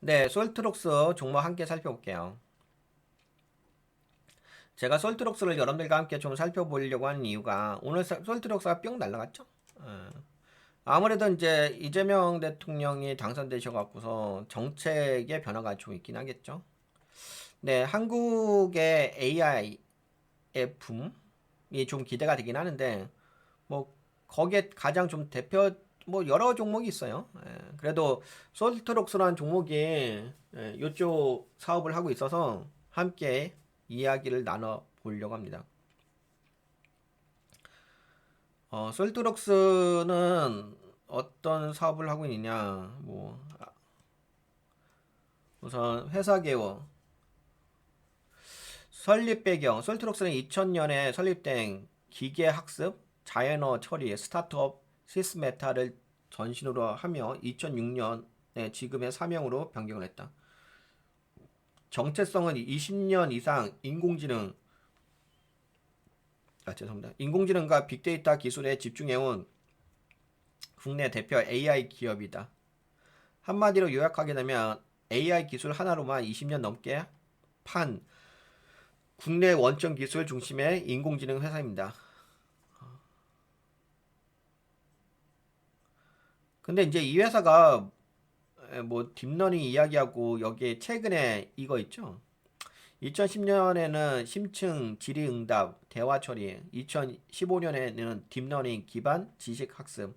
네, 솔트록스 종목 함께 살펴볼게요. 제가 솔트록스를 여러분들과 함께 좀 살펴보려고 하는 이유가 오늘 사- 솔트록스가 뿅 날라갔죠. 어. 아무래도 이제 이재명 대통령이 당선되셔갖고서 정책의 변화가 좀 있긴 하겠죠. 네, 한국의 AI의 붐이 좀 기대가 되긴 하는데 뭐 거기에 가장 좀 대표 뭐 여러 종목이 있어요. 예, 그래도 솔트록스라는 종목이 예, 이쪽 사업을 하고 있어서 함께 이야기를 나눠 보려고 합니다. 어, 솔트록스는 어떤 사업을 하고 있느냐? 뭐 아, 우선 회사 개요. 설립 배경 솔트록스는 2000년에 설립된 기계 학습, 자연어 처리, 스타트업 시스메타를 전신으로 하며 2006년에 지금의 사명으로 변경을 했다. 정체성은 20년 이상 인공지능 아 죄송합니다. 인공지능과 빅데이터 기술에 집중해온 국내 대표 AI 기업이다. 한마디로 요약하게 되면 AI 기술 하나로만 20년 넘게 판 국내 원점 기술 중심의 인공지능 회사입니다. 근데 이제 이 회사가 에, 뭐 딥러닝 이야기하고 여기에 최근에 이거 있죠. 2010년에는 심층 질의응답 대화 처리, 2015년에는 딥러닝 기반 지식 학습,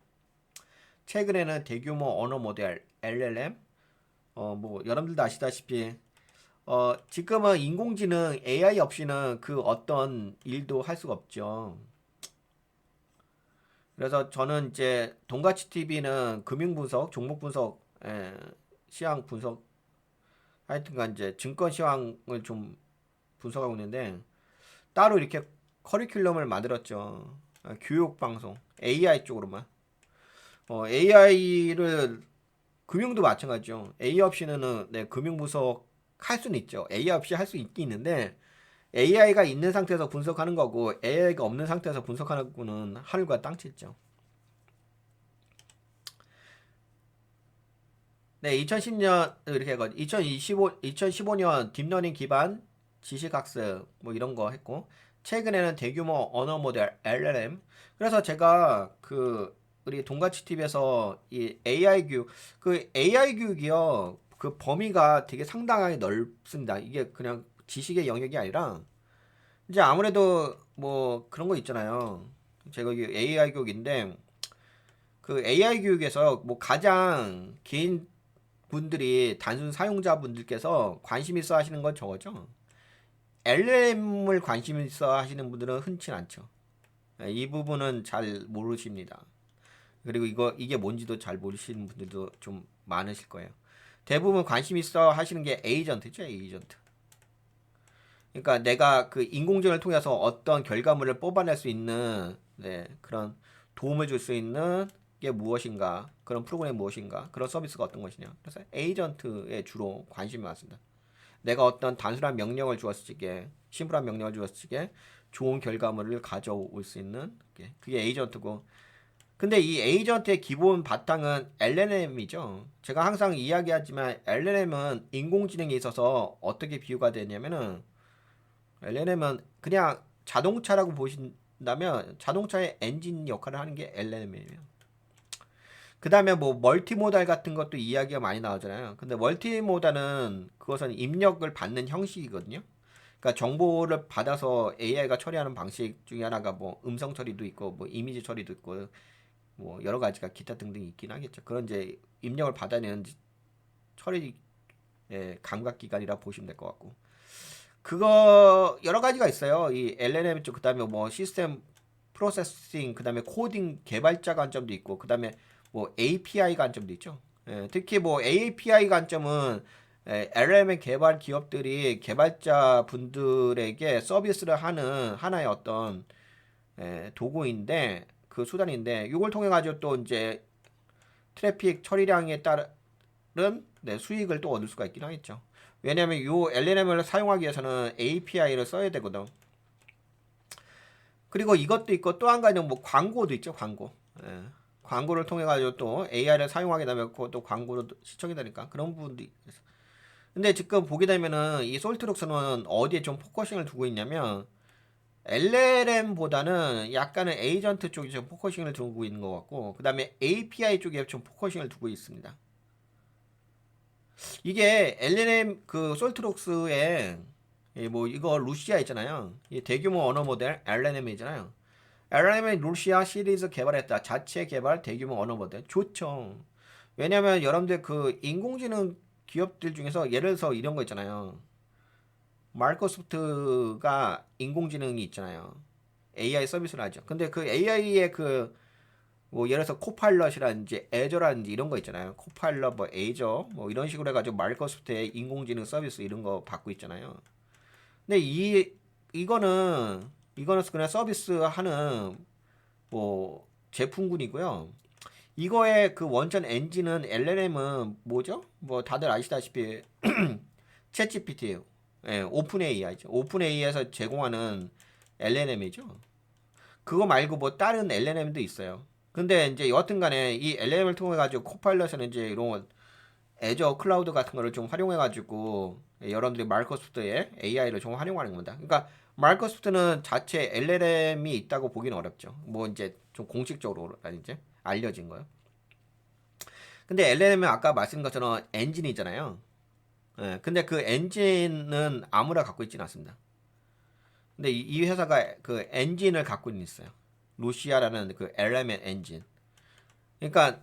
최근에는 대규모 언어 모델 LLM, 어 뭐 여러분들도 아시다시피 어 지금은 인공지능 AI 없이는 그 어떤 일도 할 수가 없죠. 그래서 저는 이제 동가치 TV는 금융 분석, 종목 분석, 에, 시황 분석, 하여튼간 이제 증권 시황을 좀 분석하고 있는데 따로 이렇게 커리큘럼을 만들었죠. 아, 교육 방송, AI 쪽으로만. 어, AI를 금융도 마찬가지죠. AI 없이는 네, 금융 분석 할 수는 있죠. AI 없이 할 수 있긴 있는데 AI가 있는 상태에서 분석하는 거고 AI가 없는 상태에서 분석하는 거는 하늘과 땅치죠. 네, 2010년 이렇게 해가 2025 2015년 딥러닝 기반 지식학습 뭐 이런 거 했고 최근에는 대규모 언어 모델 LLM 그래서 제가 그 우리 동가치 TV에서 이 AI 교육 그 AI 교육이요 그 범위가 되게 상당하게 넓습니다. 이게 그냥 지식의 영역이 아니라 이제 아무래도 뭐 그런 거 있잖아요. 제가 AI 교육인데 그 AI 교육에서 뭐 가장 개인 분들이 단순 사용자 분들께서 관심 있어 하시는 건 저거죠. LLM을 관심 있어 하시는 분들은 흔치 않죠. 예, 이 부분은 잘 모르십니다. 그리고 이거 이게 뭔지도 잘 모르시는 분들도 좀 많으실 거예요. 대부분 관심 있어 하시는 게 에이전트죠, 에이전트. 그러니까 내가 그 인공지능을 통해서 어떤 결과물을 뽑아낼 수 있는 네, 그런 도움을 줄 수 있는 게 무엇인가, 그런 프로그램이 무엇인가, 그런 서비스가 어떤 것이냐. 그래서 에이전트에 주로 관심이 많습니다. 내가 어떤 단순한 명령을 주었을 때, 심플한 명령을 주었을 때 좋은 결과물을 가져올 수 있는 게 그게 에이전트고. 근데 이 에이전트의 기본 바탕은 LLM이죠. 제가 항상 이야기하지만 LLM은 인공지능에 있어서 어떻게 비유가 되냐면은 LLM은 그냥 자동차라고 보신다면 자동차의 엔진 역할을 하는 게 LLM이에요. 그 다음에 뭐 멀티모달 같은 것도 이야기가 많이 나오잖아요. 근데 멀티모달은 그것은 입력을 받는 형식이거든요. 그러니까 정보를 받아서 AI가 처리하는 방식 중에 하나가 뭐 음성 처리도 있고 뭐 이미지 처리도 있고 뭐 여러 가지가 기타 등등 있긴 하겠죠. 그런 이제 입력을 받아내는 처리 의 감각 기관이라 보시면 될 것 같고. 그거 여러 가지가 있어요. 이 LLM 쪽 그다음에 뭐 시스템 프로세싱 그다음에 코딩 개발자 관점도 있고 그다음에 뭐 API 관점도 있죠. 예, 특히 뭐 API 관점은 예, LLM 개발 기업들이 개발자 분들에게 서비스를 하는 하나의 어떤 예, 도구인데 그 수단인데 이걸 통해 가지고 또 이제 트래픽 처리량에 따른 네, 수익을 또 얻을 수가 있긴 하겠죠. 왜냐하면 이 LLM을 사용하기 위해서는 API를 써야 되거든. 그리고 이것도 있고 또 한 가지는 뭐 광고도 있죠, 광고. 예. 광고를 통해 가지고 또 AI를 사용하게 되면 그것도 광고로 시청이 되니까 그런 부분도 있어요. 근데 지금 보게 되면은 이 솔트록스는 어디에 좀 포커싱을 두고 있냐면 LLM보다는 약간은 에이전트 쪽에 좀 포커싱을 두고 있는 것 같고 그 다음에 API 쪽에 좀 포커싱을 두고 있습니다. 이게 LLM 그 솔트록스에 이뭐 이거 루시아 있잖아요. 이 대규모 언어 모델 LLM이잖아요. LLM의 루시아 시리즈 개발했다. 자체 개발 대규모 언어 모델 좋죠. 왜냐면 여러분들 그 인공지능 기업들 중에서 예를 들어서 이런 거 있잖아요. 마이크로소프트가 인공지능이 있잖아요. AI 서비스를 하죠. 근데 그 AI의 그 뭐 예를 들어서 코파일럿이라든지 애저라든지 이런 거 있잖아요. 코파일럿 뭐 애저 뭐 이런 식으로 해가지고 마이크로소프트의 인공지능 서비스 이런 거 받고 있잖아요. 근데 이 이거는 이거는 그냥 서비스 하는 뭐 제품군이고요. 이거의 그 원천 엔진은 LLM은 뭐죠? 뭐 다들 아시다시피 챗GPT, 예, 오픈 AI죠. 오픈 AI에서 제공하는 LLM이죠. 그거 말고 뭐 다른 LLM도 있어요. 근데 이제 여하튼간에 이 LLM을 통해 가지고 코파일럿은 이제 이런 애저 클라우드 같은 거를 좀 활용해 가지고 여러분들이 마이크로소프트의 AI를 좀 활용하는 겁니다. 그러니까 마이크로소프트는 자체 LLM이 있다고 보기는 어렵죠. 뭐 이제 좀 공식적으로 이제 알려진 거요. 근데 LLM은 아까 말씀드린 것처럼 엔진이잖아요. 예, 근데 그 엔진은 아무나 갖고 있지는 않습니다. 근데 이, 이 회사가 그 엔진을 갖고 있어요. 루시아라는 그 LLM 엔진. 그러니까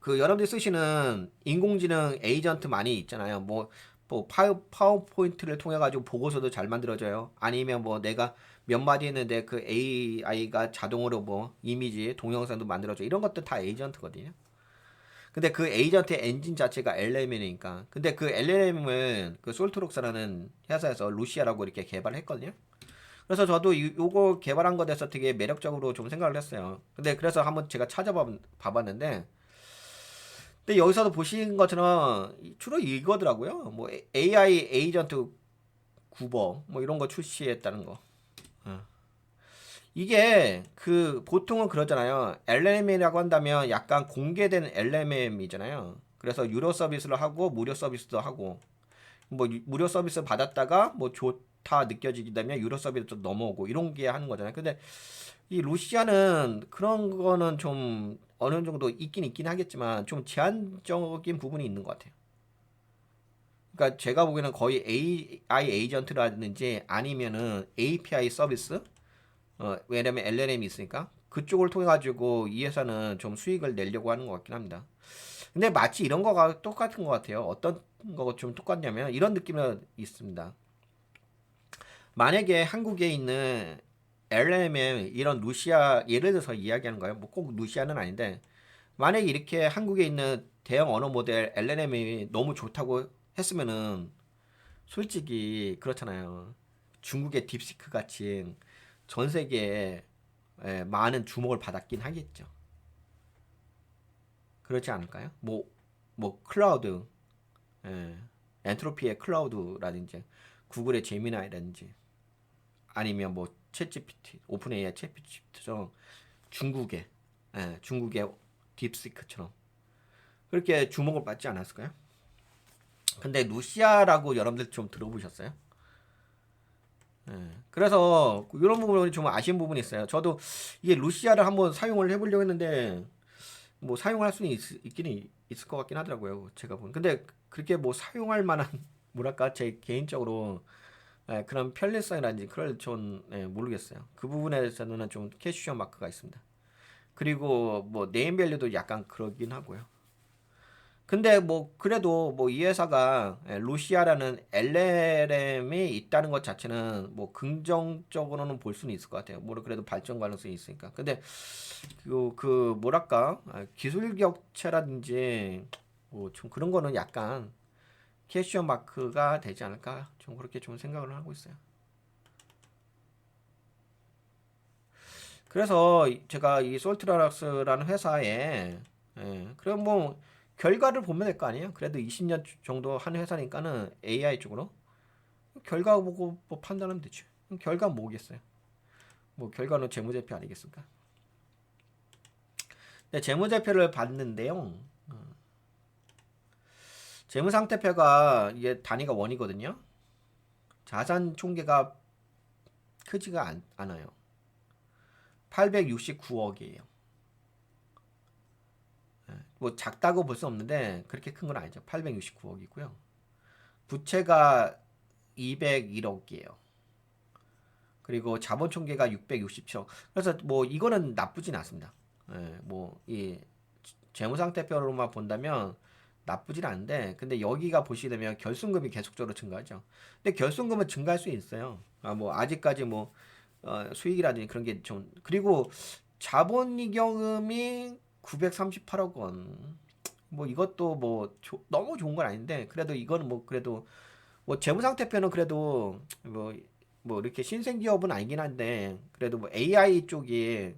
그 여러분들이 쓰시는 인공지능 에이전트 많이 있잖아요. 뭐, 뭐 파워, 파워포인트를 통해 가지고 보고서도 잘 만들어져요. 아니면 뭐 내가 몇 마디 했는데 그 AI가 자동으로 뭐 이미지, 동영상도 만들어줘. 이런 것들 다 에이전트거든요. 근데 그 에이전트의 엔진 자체가 LLM이니까. 근데 그 LLM을 그 솔트록스라는 회사에서 루시아라고 이렇게 개발을 했거든요. 그래서 저도 이, 요거 개발한 것에 대해서 되게 매력적으로 좀 생각을 했어요. 근데 그래서 한번 제가 찾아봐 봤는데 근데 여기서도 보신 것처럼 주로 이거더라고요. 뭐 AI 에이전트 구버 뭐 이런 거 출시했다는 거. 어. 이게 그 보통은 그러잖아요. LLM이라고 한다면 약간 공개된 LLM이잖아요. 그래서 유료 서비스를 하고 무료 서비스도 하고 뭐 유- 무료 서비스 받았다가 뭐 좋다 느껴지게 되면 유료 서비스도 넘어오고 이런 게 하는 거잖아요. 근데 이 루시아는 그런 거는 좀 어느 정도 있긴 있긴 하겠지만 좀 제한적인 부분이 있는 것 같아요. 그러니까 제가 보기에는 거의 AI 에이전트라든지 아니면은 API 서비스 어, 왜냐면 LLM이 있으니까 그쪽을 통해 가지고 이 회사는 좀 수익을 내려고 하는 것 같긴 합니다. 근데 마치 이런 거가 똑같은 것 같아요. 어떤 거가 좀 똑같냐면 이런 느낌은 있습니다. 만약에 한국에 있는 LLM의 이런 루시아 예를 들어서 이야기하는 거예요. 뭐 꼭 루시아는 아닌데 만약에 이렇게 한국에 있는 대형 언어 모델 LLM이 너무 좋다고 했으면은 솔직히 그렇잖아요. 중국의 딥시크 같이 전 세계에 예, 많은 주목을 받았긴 하겠죠. 그렇지 않을까요? 뭐, 뭐, 클라우드, 예, 엔트로피의 클라우드라든지, 구글의 제미나이라든지, 아니면 뭐, 챗GPT, 오픈 AI 챗GPT처럼 중국의, 예, 중국의 딥시크처럼 그렇게 주목을 받지 않았을까요? 근데 루시아라고 여러분들 좀 들어보셨어요? 예, 그래서 이런 부분이 좀 아쉬운 부분이 있어요. 저도 이게 루시아를 한번 사용을 해보려고 했는데 뭐 사용할 수는 있, 있긴 있을 것 같긴 하더라고요. 제가 본. 근데 그렇게 뭐 사용할 만한 뭐랄까 제 개인적으로 예, 그런 편리성이라든지 그걸 전 예, 모르겠어요. 그 부분에 대해서는 좀 캐시션 마크가 있습니다. 그리고 뭐 네임밸류도 약간 그러긴 하고요. 근데 뭐 그래도 뭐 이 회사가 예, 루시아라는 LLM이 있다는 것 자체는 뭐 긍정적으로는 볼 수는 있을 것 같아요. 뭐 그래도 발전 가능성이 있으니까. 근데 그, 그 뭐랄까 아, 기술 격차라든지 뭐 좀 그런 거는 약간 캐시어 마크가 되지 않을까 좀 그렇게 좀 생각을 하고 있어요. 그래서 이- 제가 이 솔트라락스라는 회사에 예, 그럼 뭐 결과를 보면 될 거 아니에요? 그래도 20년 정도 한 회사니까는 AI 쪽으로 결과 보고 뭐 판단하면 되죠. 결과 뭐겠어요? 뭐 결과는 재무제표 아니겠습니까? 네, 재무제표를 봤는데요. 어. 재무상태표가 이게 단위가 원이거든요. 자산 총계가 크지가 않, 않아요. 869억이에요. 뭐 작다고 볼 수 없는데 그렇게 큰 건 아니죠. 869억이고요. 부채가 201억이에요. 그리고 자본 총계가 667억. 그래서 뭐 이거는 나쁘진 않습니다. 예, 뭐이 재무상태표로만 본다면 나쁘진 않은데 근데 여기가 보시게 되면 결손금이 계속적으로 증가하죠. 근데 결손금은 증가할 수 있어요. 아 뭐 아직까지 뭐 어, 수익이라든지 그런 게 좀 그리고 자본이경음이 938억 원. 뭐 이것도 뭐 조, 너무 좋은 건 아닌데 그래도 이거는 뭐 그래도 뭐 재무상태표는 그래도 뭐뭐 이렇게 신생 기업은 아니긴 한데 그래도 뭐 AI 쪽이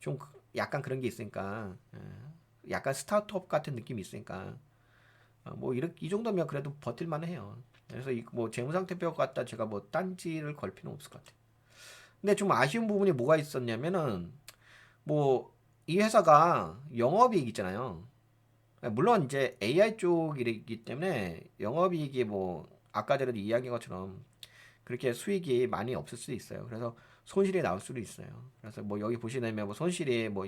좀 약간 그런 게 있으니까 예. 약간 스타트업 같은 느낌이 있으니까 어, 뭐 이렇게 이 정도면 그래도 버틸만 해요. 그래서 이 뭐 재무상태표 갖다 제가 뭐 딴지를 걸 필요는 없을 것 같아요. 근데 좀 아쉬운 부분이 뭐가 있었냐면은 뭐 이 회사가 영업이익 있잖아요. 물론 이제 AI 쪽이기 때문에 영업이익이 뭐 아까 전에도 이야기한 것처럼 그렇게 수익이 많이 없을 수도 있어요. 그래서 손실이 나올 수도 있어요. 그래서 뭐 여기 보시면 뭐 손실이 뭐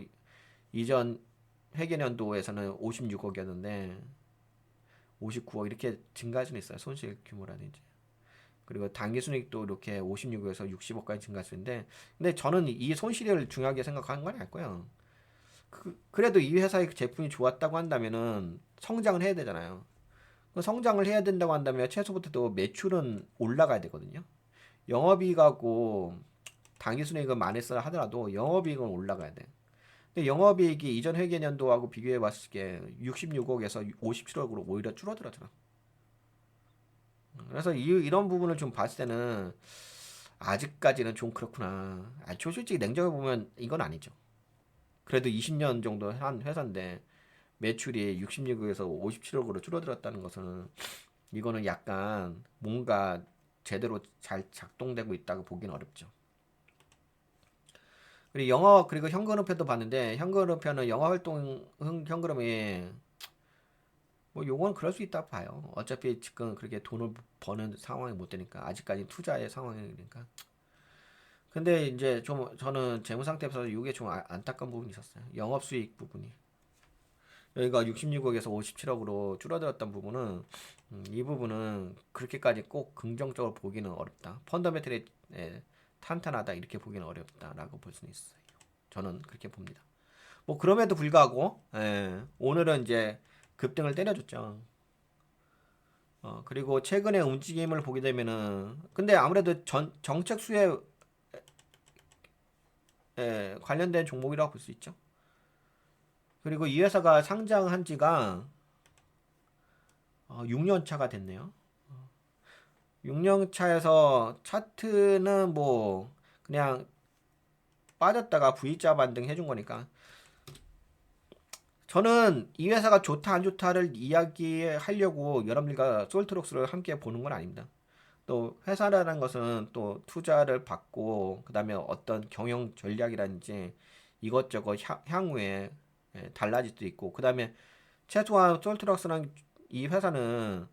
이전 회계년도에서는 56억이었는데 59억 이렇게 증가할 수는 있어요. 손실 규모라든지. 그리고 당기순이익도 이렇게 56억에서 60억까지 증가할 수 있는데 근데 저는 이 손실을 중요하게 생각하는 건 아니고요. 그, 그래도 이 회사의 제품이 좋았다고 한다면은 성장을 해야 되잖아요. 그 성장을 해야 된다고 한다면 최소부터도 매출은 올라가야 되거든요. 영업이익하고 당기순이익은 많았어 하더라도 영업이익은 올라가야 돼. 근데 영업이익이 이전 회계년도하고 비교해 봤을 때 66억에서 57억으로 오히려 줄어들었잖아. 그래서 이, 이런 부분을 좀 봤을 때는 아직까지는 좀 그렇구나. 아, 솔직히 냉정해 보면 이건 아니죠. 그래도 20년 정도 한 회사인데 매출이 66억에서 57억으로 줄어들었다는 것은 이거는 약간 뭔가 제대로 잘 작동되고 있다고 보기는 어렵죠. 그리고 영어 그리고 현금흐름표도 봤는데 현금흐름표는 영어 활동 현금흐름이 뭐 요건 그럴 수 있다 봐요. 어차피 지금 그렇게 돈을 버는 상황이 못 되니까 아직까지 투자의 상황이니까. 근데 이제 좀 저는 재무 상태에서 이게 좀 아, 안타까운 부분이 있었어요. 영업 수익 부분이. 여기가 66억에서 57억으로 줄어들었던 부분은 음, 이 부분은 그렇게까지 꼭 긍정적으로 보기는 어렵다. 펀더멘털이 예, 탄탄하다 이렇게 보기는 어렵다라고 볼 수는 있어요. 저는 그렇게 봅니다. 뭐 그럼에도 불구하고 예, 오늘은 이제 급등을 때려줬죠. 어, 그리고 최근의 움직임을 보게 되면은 근데 아무래도 전, 정책 수에 예, 관련된 종목이라고 볼 수 있죠. 그리고 이 회사가 상장한 지가 어, 6년 차가 됐네요. 6년 차에서 차트는 뭐 그냥 빠졌다가 V자 반등 해준 거니까 저는 이 회사가 좋다 안 좋다를 이야기하려고 여러분들과 솔트록스를 함께 보는 건 아닙니다. 또 회사라는 것은 또 투자를 받고 그 다음에 어떤 경영 전략이라든지 이것저것 향후에 예, 달라질 수도 있고 그 다음에 최소한 솔트럭스랑 이 회사는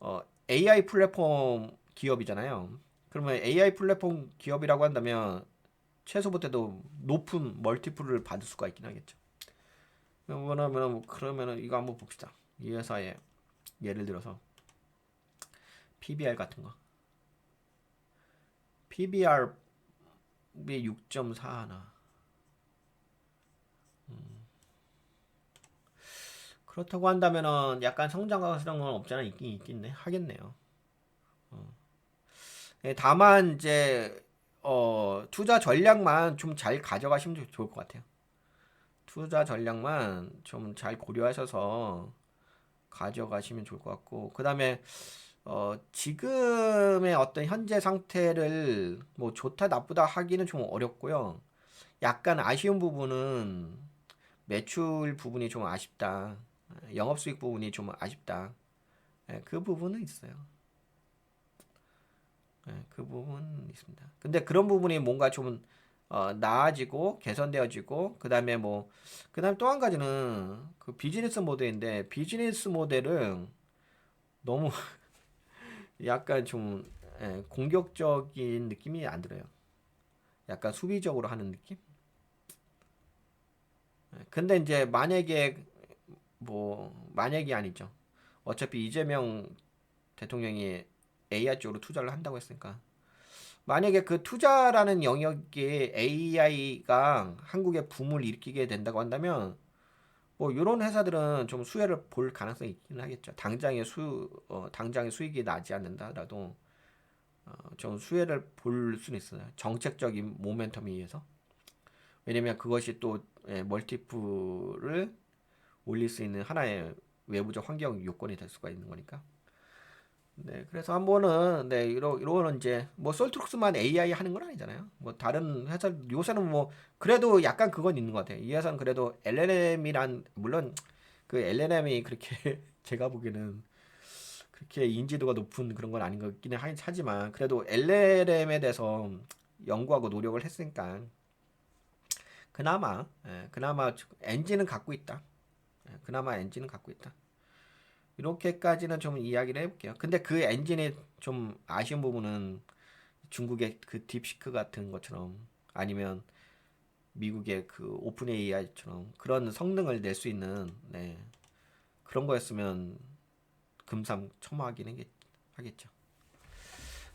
어, AI 플랫폼 기업이잖아요. 그러면 AI 플랫폼 기업이라고 한다면 최소부터도 높은 멀티플을 받을 수가 있긴 하겠죠. 그러면 그러면은 이거 한번 봅시다. 이 회사의 예를 들어서 PBR 같은 거. PBR이 6.4 하나. 음. 그렇다고 한다면은 약간 성장 가능성은 없잖아 있긴 있겠네 하겠네요. 어. 예, 다만 이제 어, 투자 전략만 좀 잘 가져가시면 좋을 것 같아요. 투자 전략만 좀 잘 고려하셔서 가져가시면 좋을 것 같고 그 다음에 어, 지금의 어떤 현재 상태를 뭐 좋다 나쁘다 하기는 좀 어렵고요. 약간 아쉬운 부분은 매출 부분이 좀 아쉽다. 영업 수익 부분이 좀 아쉽다. 네, 그 부분은 있어요. 네, 그 부분은 있습니다. 근데 그런 부분이 뭔가 좀 어, 나아지고 개선되어지고 그 다음에 뭐 그 다음 또 한 가지는 그 비즈니스 모델인데 비즈니스 모델은 너무 약간 좀 예, 공격적인 느낌이 안 들어요. 약간 수비적으로 하는 느낌? 예, 근데 이제 만약에 뭐 만약이 아니죠. 어차피 이재명 대통령이 AI 쪽으로 투자를 한다고 했으니까 만약에 그 투자라는 영역에 AI가 한국에 붐을 일으키게 된다고 한다면 뭐 이런 회사들은 좀 수혜를 볼 가능성이 있긴 하겠죠. 당장의 수 어, 당장의 수익이 나지 않는다라도 어, 좀 수혜를 볼 수는 있어요. 정책적인 모멘텀에 의해서. 왜냐면 그것이 또 예, 멀티플을 올릴 수 있는 하나의 외부적 환경 요건이 될 수가 있는 거니까. 네, 그래서 한 번은 네, 이러 이러는 이제 뭐 솔트룩스만 AI 하는 건 아니잖아요. 뭐 다른 회사 요새는 뭐 그래도 약간 그건 있는 것 같아요. 이 회사는 그래도 LLM이란 물론 그 LLM이 그렇게 제가 보기에는 그렇게 인지도가 높은 그런 건 아닌 것 같기는 하- 하지만 그래도 LLM에 대해서 연구하고 노력을 했으니까 그나마 예, 그나마 엔진은 갖고 있다. 예, 그나마 엔진은 갖고 있다. 이렇게까지는 좀 이야기를 해볼게요. 근데 그 엔진이 좀 아쉬운 부분은 중국의 그 딥시크 같은 것처럼 아니면 미국의 그 오픈 AI처럼 그런 성능을 낼 수 있는 네, 그런 거였으면 금상첨화하긴 하겠- 하겠죠.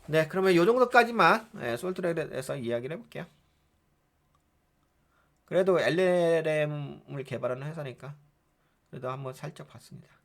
네, 그러면 요 정도까지만 네, 솔트레에서 이야기를 해볼게요. 그래도 LLM을 개발하는 회사니까 그래도 한번 살짝 봤습니다.